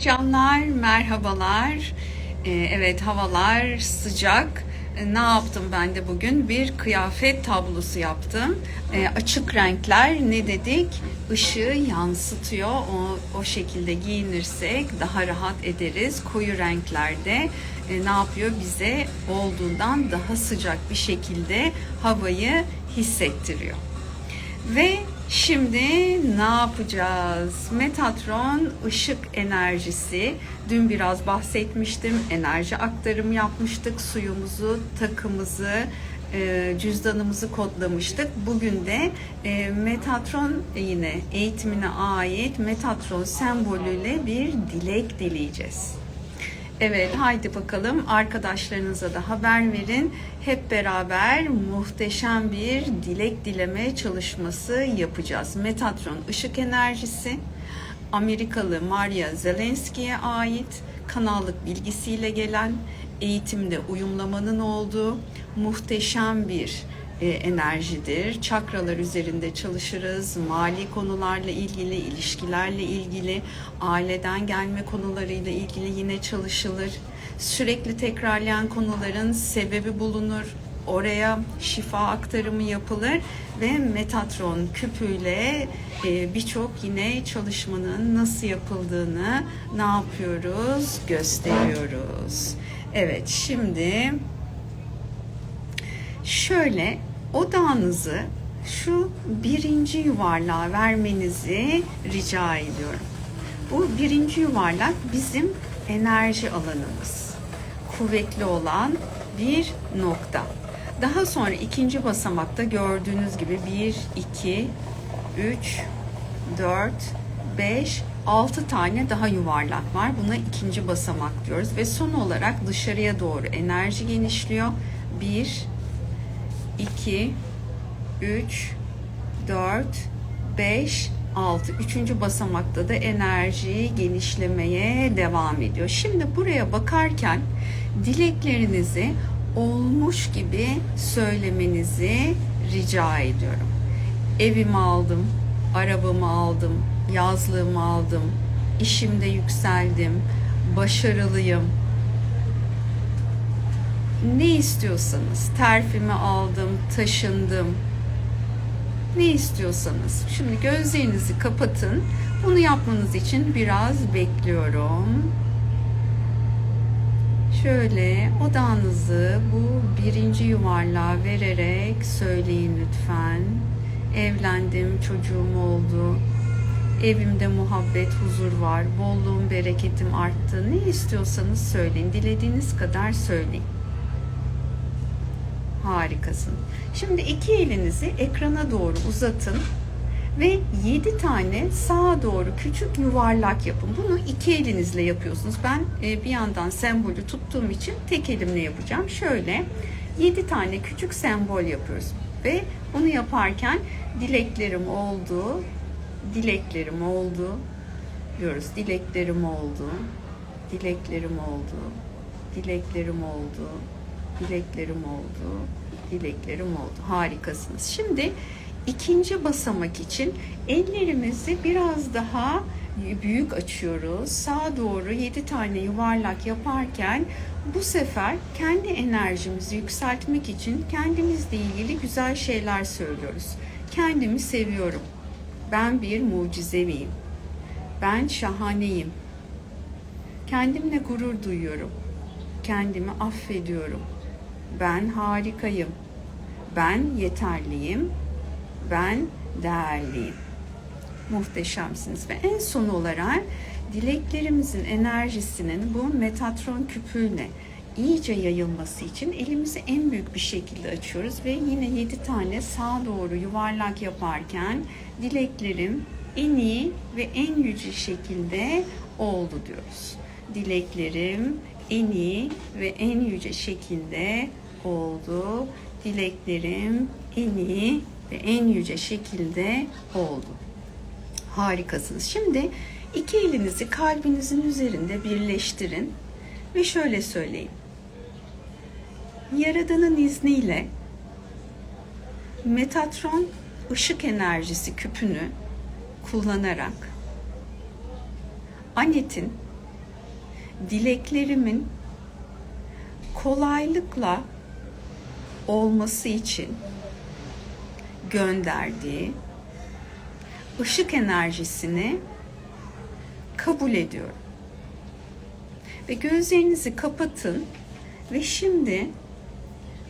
Canlar merhabalar. Ee, evet havalar sıcak. Ee, ne yaptım ben de bugün? Bir kıyafet tablosu yaptım. Ee, açık renkler ne dedik? Işığı yansıtıyor. O, o şekilde giyinirsek daha rahat ederiz. Koyu renklerde e, ne yapıyor? Bize olduğundan daha sıcak bir şekilde havayı hissettiriyor. Ve şimdi ne yapacağız? Metatron ışık enerjisi. Dün biraz bahsetmiştim. Enerji aktarım yapmıştık. Suyumuzu, takımızı, e, cüzdanımızı kodlamıştık. Bugün de e, Metatron yine eğitimine ait Metatron sembolüyle bir dilek dileyeceğiz. Evet haydi bakalım arkadaşlarınıza da haber verin. Hep beraber muhteşem bir dilek dileme çalışması yapacağız. Metatron ışık enerjisi Amerikalı Maria Zelenski'ye ait kanallık bilgisiyle gelen eğitimde uyumlamanın olduğu muhteşem bir enerjidir. Çakralar üzerinde çalışırız. Mali konularla ilgili, ilişkilerle ilgili, aileden gelme konularıyla ilgili yine çalışılır. Sürekli tekrarlayan konuların sebebi bulunur. Oraya şifa aktarımı yapılır ve Metatron küpüyle e, birçok yine çalışmanın nasıl yapıldığını ne yapıyoruz gösteriyoruz. Evet şimdi şöyle odağınızı şu birinci yuvarlığa vermenizi rica ediyorum. Bu birinci yuvarlak bizim enerji alanımız. Kuvvetli olan bir nokta. Daha sonra ikinci basamakta gördüğünüz gibi 1, 2, 3, 4, 5, 6 tane daha yuvarlak var. Buna ikinci basamak diyoruz. Ve son olarak dışarıya doğru enerji genişliyor. 1, 2, 3, 4, 5, 6. Üçüncü basamakta da enerji genişlemeye devam ediyor. Şimdi buraya bakarken dileklerinizi olmuş gibi söylemenizi rica ediyorum. Evimi aldım, arabamı aldım, yazlığımı aldım, işimde yükseldim, başarılıyım, ne istiyorsanız terfimi aldım, taşındım. Ne istiyorsanız. Şimdi gözlerinizi kapatın. Bunu yapmanız için biraz bekliyorum. Şöyle odağınızı bu birinci yuvarlığa vererek söyleyin lütfen. Evlendim, çocuğum oldu. Evimde muhabbet, huzur var. Bolluğum, bereketim arttı. Ne istiyorsanız söyleyin. Dilediğiniz kadar söyleyin. Harikasın. Şimdi iki elinizi ekrana doğru uzatın ve 7 tane sağa doğru küçük yuvarlak yapın. Bunu iki elinizle yapıyorsunuz. Ben e, bir yandan sembolü tuttuğum için tek elimle yapacağım. Şöyle 7 tane küçük sembol yapıyoruz ve bunu yaparken dileklerim oldu, dileklerim oldu diyoruz. Dileklerim oldu, dileklerim oldu, dileklerim oldu, dileklerim oldu, dileklerim oldu. Harikasınız. Şimdi ikinci basamak için ellerimizi biraz daha büyük açıyoruz. Sağa doğru 7 tane yuvarlak yaparken bu sefer kendi enerjimizi yükseltmek için kendimizle ilgili güzel şeyler söylüyoruz. Kendimi seviyorum. Ben bir mucizeviyim. Ben şahaneyim. Kendimle gurur duyuyorum. Kendimi affediyorum. Ben harikayım. Ben yeterliyim. Ben değerliyim. Muhteşemsiniz ve en son olarak dileklerimizin enerjisinin bu Metatron küpüğüne iyice yayılması için elimizi en büyük bir şekilde açıyoruz ve yine 7 tane sağa doğru yuvarlak yaparken dileklerim en iyi ve en yüce şekilde oldu diyoruz. Dileklerim en iyi ve en yüce şekilde oldu. Dileklerim en iyi ve en yüce şekilde oldu. Harikasınız. Şimdi iki elinizi kalbinizin üzerinde birleştirin ve şöyle söyleyin. Yaradanın izniyle Metatron ışık enerjisi küpünü kullanarak Anet'in dileklerimin kolaylıkla olması için gönderdiği ışık enerjisini kabul ediyorum. Ve gözlerinizi kapatın ve şimdi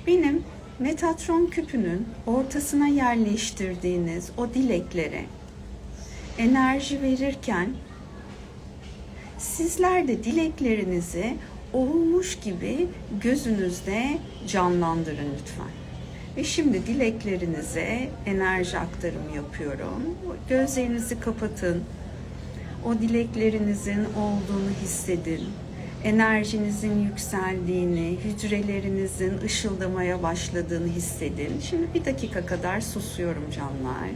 benim Metatron küpünün ortasına yerleştirdiğiniz o dileklere enerji verirken sizler de dileklerinizi olmuş gibi gözünüzde canlandırın lütfen. Ve şimdi dileklerinize enerji aktarımı yapıyorum. Gözlerinizi kapatın. O dileklerinizin olduğunu hissedin. Enerjinizin yükseldiğini, hücrelerinizin ışıldamaya başladığını hissedin. Şimdi bir dakika kadar susuyorum canlar.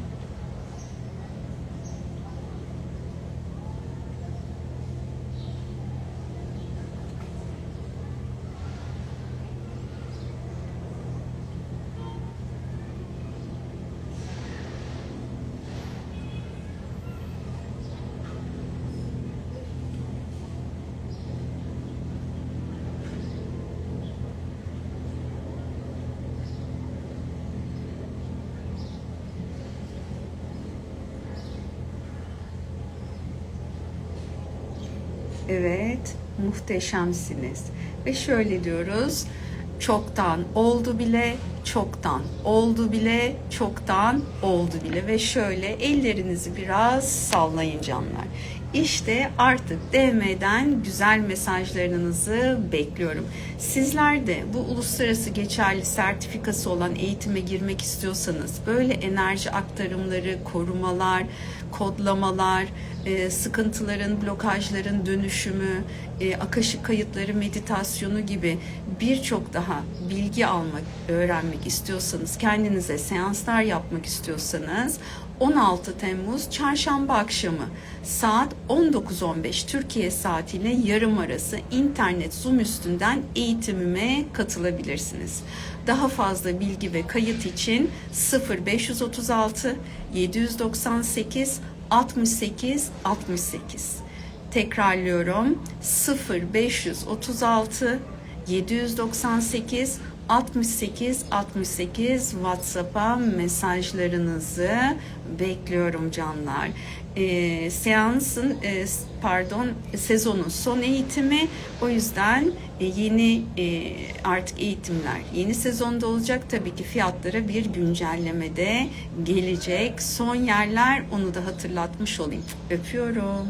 Evet, muhteşemsiniz. Ve şöyle diyoruz. Çoktan oldu bile, çoktan oldu bile, çoktan oldu bile ve şöyle ellerinizi biraz sallayın canlar. İşte artık DM'den güzel mesajlarınızı bekliyorum. Sizler de bu uluslararası geçerli sertifikası olan eğitime girmek istiyorsanız böyle enerji aktarımları, korumalar, kodlamalar, e, sıkıntıların, blokajların dönüşümü, e, akaşık kayıtları, meditasyonu gibi birçok daha bilgi almak, öğrenmek istiyorsanız, kendinize seanslar yapmak istiyorsanız 16 Temmuz çarşamba akşamı saat 19.15 Türkiye saatiyle yarım arası internet Zoom üstünden eğitimime katılabilirsiniz. Daha fazla bilgi ve kayıt için 0536 798 68 68 tekrarlıyorum 0536 798 68 68 WhatsApp'a mesajlarınızı bekliyorum canlar. E, seansın e, pardon sezonun son eğitimi o yüzden e, yeni e, artık eğitimler yeni sezonda olacak tabii ki fiyatlara bir güncelleme de gelecek. Son yerler onu da hatırlatmış olayım. Öpüyorum.